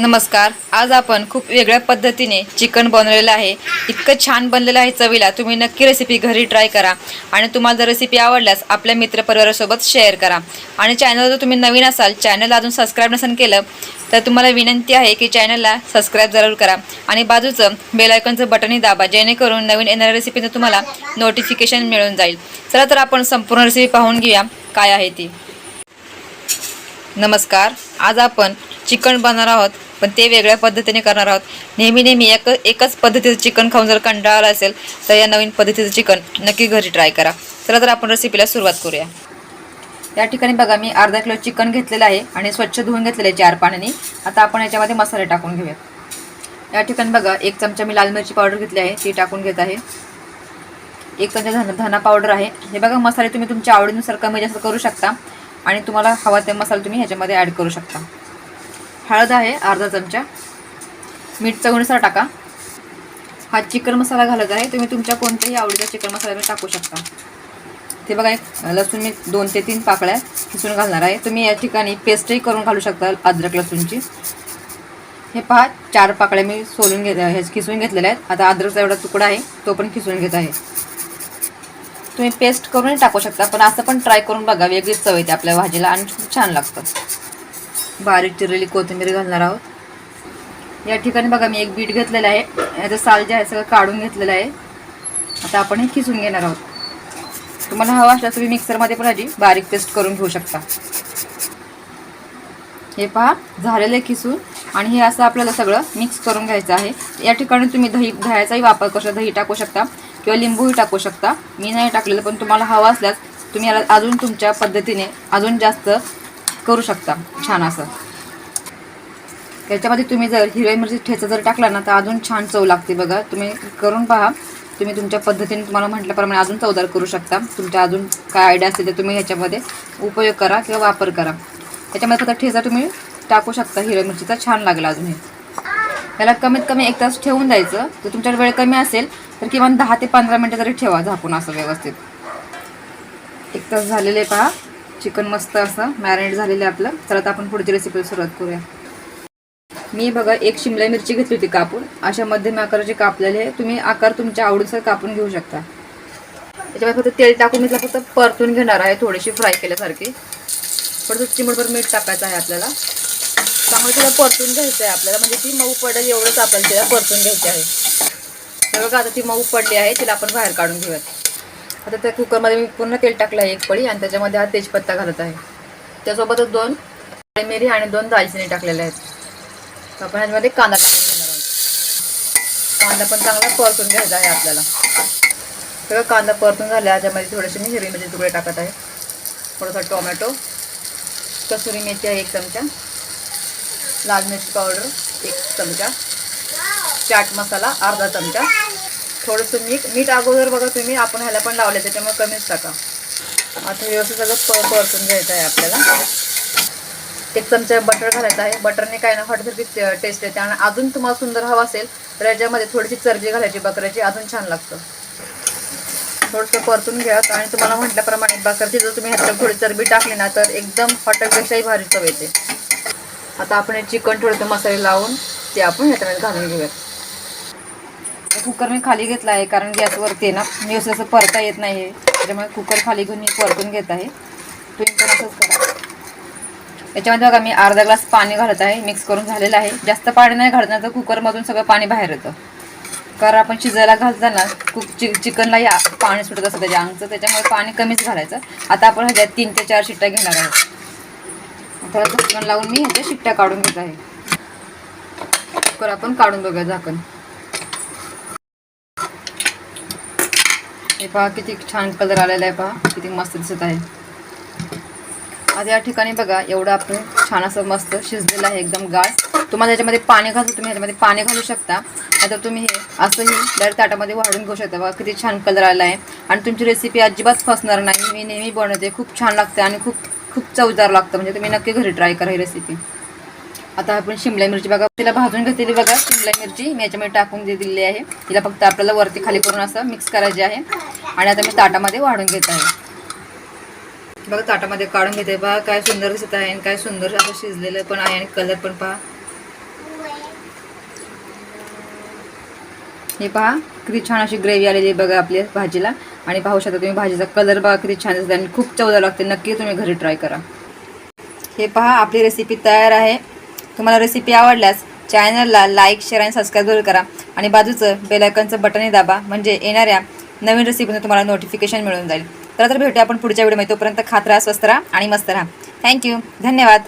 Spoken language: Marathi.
नमस्कार. आज आपण खूप वेगळ्या पद्धतीने चिकन बनवलेलं आहे. इतकं छान बनलेलं आहे चवीला. तुम्ही नक्की रेसिपी घरी ट्राय करा. आणि तुम्हाला जर रेसिपी आवडल्यास आपल्या मित्रपरिवारासोबत शेअर करा. आणि चॅनल जर तुम्ही नवीन असाल चॅनल अजून सबस्क्राईब नसेल केलं तर तुम्हाला विनंती आहे की चॅनलला सबस्क्राईब जरूर करा. आणि बाजूचं बेलायकनचं बटनही दाबा जेणेकरून नवीन येणाऱ्या रेसिपीचं तुम्हाला नोटिफिकेशन मिळून जाईल. चला तर आपण संपूर्ण रेसिपी पाहून घेऊया. काय आहे ती? नमस्कार. आज आपण चिकन बनणार आहोत पण ते वेगळ्या पद्धतीने करणार आहोत. नेहमी नेहमी एक एकच पद्धतीचं चिकन खाऊन जर कंटाळा असेल तर या नवीन पद्धतीचं चिकन नक्की घरी ट्राय करा. चला तर आपण रेसिपीला सुरुवात करूया. या ठिकाणी बघा मी अर्धा किलो चिकन घेतलेलं आहे आणि स्वच्छ धुवून घेतलेलं आहे चार पाण्याने. आता आपण याच्यामध्ये मसाले टाकून घेऊया. या ठिकाणी बघा एक चमचा मी लाल मिरची पावडर घेतली आहे ती टाकून घेत आहे. एक चमचा धन धना पावडर आहे. हे बघा मसाले तुम्ही तुमच्या आवडीनुसार कमी जास्त करू शकता. आणि तुम्हाला हवा ते मसाला तुम्ही ह्याच्यामध्ये ॲड करू शकता. हळद आहे अर्धा चमचा. मीठ चवीनुसार टाका. हा चिकन मसाला घालत आहे तुम्ही तुमच्या कोणत्याही आवडीचा चिकन मसाला तुम्ही टाकू शकता. ते बघा एक लसूण मी दोन ते तीन पाकळ्या खिसून घालणार आहे. तुम्ही या ठिकाणी पेस्टही करून घालू शकता अद्रक लसूणची. हे पहा चार पाकळ्या मी सोलून घेत हे खिसून घेतलेल्या आहेत. आता अद्रकचा एवढा तुकडा आहे तो पण खिसून घेत आहे. तुम्ही पेस्ट करूनही टाकू शकता पण असं पण ट्राय करून बघा वेगळीच चव येते आपल्या भाजीला आणि खूप छान लागतं. बारीक चिरलेली कोथिंबीर घालणार आहोत. या ठिकाणी बघा मी एक बीट घेतलेलं आहे. याचं साल जे आहे सगळं काढून घेतलेलं आहे. आता आपण हे खिसून घेणार आहोत. तुम्हाला हवा असल्यास तुम्ही मिक्सरमध्ये पण आधी बारीक पेस्ट करून घेऊ शकता. हे पहा झालेलं आहे खिसून. आणि हे असं आपल्याला सगळं मिक्स करून घ्यायचं आहे. या ठिकाणी तुम्ही दही दह्याचाही वापर करू शकता. दही टाकू शकता. किंवा लिंबूही टाकू शकता. मी नाही टाकलेलं पण तुम्हाला हवा असल्यास तुम्ही याला अजून तुमच्या पद्धतीने अजून जास्त करू शकता. छान असं. त्याच्यामध्ये तुम्ही जर हिरव्या मिरची ठेचा जर टाकला ना तर अजून छान चव लागते बघा. तुम्ही करून पहा. तुम्ही तुमच्या पद्धतीने तुम्हाला म्हटल्याप्रमाणे अजून चवदार करू शकता. तुमच्या अजून काय आयडिया असतील तर तुम्ही ह्याच्यामध्ये उपयोग करा किंवा वापर करा. त्याच्यामध्ये फक्त ठेचा तुम्ही टाकू शकता. हिरव्या मिरचीचा छान लागेल अजून हे. त्याला कमीत कमी एक तास ठेवून द्यायचं. जर तुमच्याकडे वेळ कमी असेल तर किमान दहा ते पंधरा मिनटं तरी ठेवा झाकून असं व्यवस्थित. एक तास झालेले पहा. चिकन मस्त असं मॅरिनेट झालेलं आहे आपलं. तर आता आपण पुढची रेसिपी सुरुवात करूया. मी बघा एक शिमला मिरची घेतली होती कापून. अशा मध्यम आकाराचे कापलेले. आहे तुम्ही आकार तुमच्या आवडीनुसार कापून घेऊ शकता. त्याच्यामध्ये फक्त तेल टाकून मी फक्त परतून घेणार आहे. थोडीशी फ्राय केल्यासारखी. थोडंसं चिमटभर मीठ टाकायचं आहे आपल्याला. चांगलं तिला परतून घ्यायचं आहे आपल्याला. म्हणजे ती मऊ पडेल एवढंच आपल्याला तिला परतून घ्यायची आहे. हे बघा आता ती मऊ पडली आहे. तिला आपण बाहेर काढून घेऊयात. आता त्या कुकरमध्ये मी पूर्ण तेल टाकलं आहे एक पळी आणि त्याच्यामध्ये हा तेजपत्ता घालत आहे. त्यासोबतच दोन मिरी आणि दोन दालचिनी टाकलेल्या आहेत. आपण ह्याच्यामध्ये कांदा टाकून घेणार आहोत. कांदा पण चांगला परतून घ्यायचा आहे आपल्याला. सगळं कांदा परतून झाला. ह्याच्यामध्ये थोडेसे मी हिरवी मिरची तुकडे टाकत आहे. थोडासा टोमॅटो कसुरी मेथी आहे एक चमचा. लाल मिरची पावडर एक चमचा. चाट मसाला अर्धा चमचा. थोडंसं मीठ मीठ अगोदर बघा तुम्ही आपण ह्याला पण लावले त्याच्यामुळे कमीच टाका. आता व्यवस्थित सगळं प परतून घ्यायचं आहे आपल्याला. एक चमचा बटर घालायचा आहे. बटरने काय ना हॉटसारखी टेस्ट येते. आणि अजून तुम्हाला सुंदर हवा असेल तर याच्यामध्ये थोडीशी चरबी घालायची बकऱ्याची अजून छान लागतं. थोडंसं परतून घ्या. आणि तुम्हाला म्हटल्याप्रमाणे बकरची जर तुम्ही ह्याच्यात थोडी चरबी टाकली ना तर एकदम हॉटेलपेक्षाही भारी चव येते. आता आपण हे चिकन थोडंसं मसाले लावून ते आपण ह्याच्यामध्ये घालून घेऊयात. कुकर मी खाली घेतला आहे कारण गॅसवरती आहे ना मी असं असं परता येत नाही आहे त्याच्यामुळे कुकर खाली घेऊन मी परतून घेत आहे. तुम्ही पण असंच करा. याच्यामध्ये बघा मी अर्धा ग्लास पाणी घालत आहे मिक्स करून झालेलं आहे. जास्त पाणी नाही घालत नाही तर कुकरमधून सगळं पाणी बाहेर येतं. कारण आपण शिजायला घालताना कुक चिक चिकनलाही पाणी सुटत असतं त्याच्या अंगचं त्याच्यामुळे पाणी कमीच घालायचं. आता आपण ह्याच्यात तीन ते चार शिट्ट्या घेणार आहोत. आता झाकण लावून मी ह्याच्या शिट्ट्या काढून घेत आहे. कुकर आपण काढून बघूया झाकण हे पहा किती छान कलर आलेला आहे पहा किती मस्त दिसत आहे. आता या ठिकाणी बघा एवढं आपण छान असं मस्त शिजलेलं आहे एकदम गाळ तुम्हाला याच्यामध्ये पाणी घालतो तुम्ही ह्याच्यामध्ये पाणी घालू शकता. आता तुम्ही हे असंही डायरेक्ट ताटामध्ये वाढून घेऊ शकता. बघा किती छान कलर आला आहे आणि तुमची रेसिपी अजिबात फसणार नाही. मी नेहमी बनवते. खूप छान लागते आणि खूप खूप चवदार लागतं. म्हणजे तुम्ही नक्की घरी ट्राय करा ही रेसिपी आता आपण शिमला मिरची बघा. तिला भाजून घेतलेली बघा. शिमला मिरची मी याच्यामध्ये टाकून दे दिलेली आहे. तिला फक्त आपल्याला वरती खाली करून असं मिक्स करायची आहे. आणि आता मी ताटामध्ये वाढून घेत आहे. बघा ताटामध्ये काढून घेते. बघा काय सुंदर दिसत आहे आणि काय सुंदर असं शिजलेलं पण आहे आणि कलर पण पहा. हे पहा किती छान अशी ग्रेव्ही आलेली आहे बघा आपल्या भाजीला. आणि पाहू शकता तुम्ही भाजीचा कलर बघा किती छान दिसतो आणि खूप चवदार लागते. नक्की तुम्ही घरी ट्राय करा. हे पहा आपली रेसिपी तयार आहे. तुम्हाला रेसिपी आवडल्यास चॅनलला लाईक शेअर आणि सबस्क्राईब जरूर करा. आणि बाजूचं बेलायकनचं बटनही दाबा म्हणजे येणाऱ्या नवीन रेसिपीनं तुम्हाला नोटिफिकेशन मिळून जाईल. तर तर भेटूया आपण पुढच्या व्हिडिओमध्ये तोपर्यंत खात राहा स्वस्त राहा आणि मस्त राहा. थँक्यू धन्यवाद.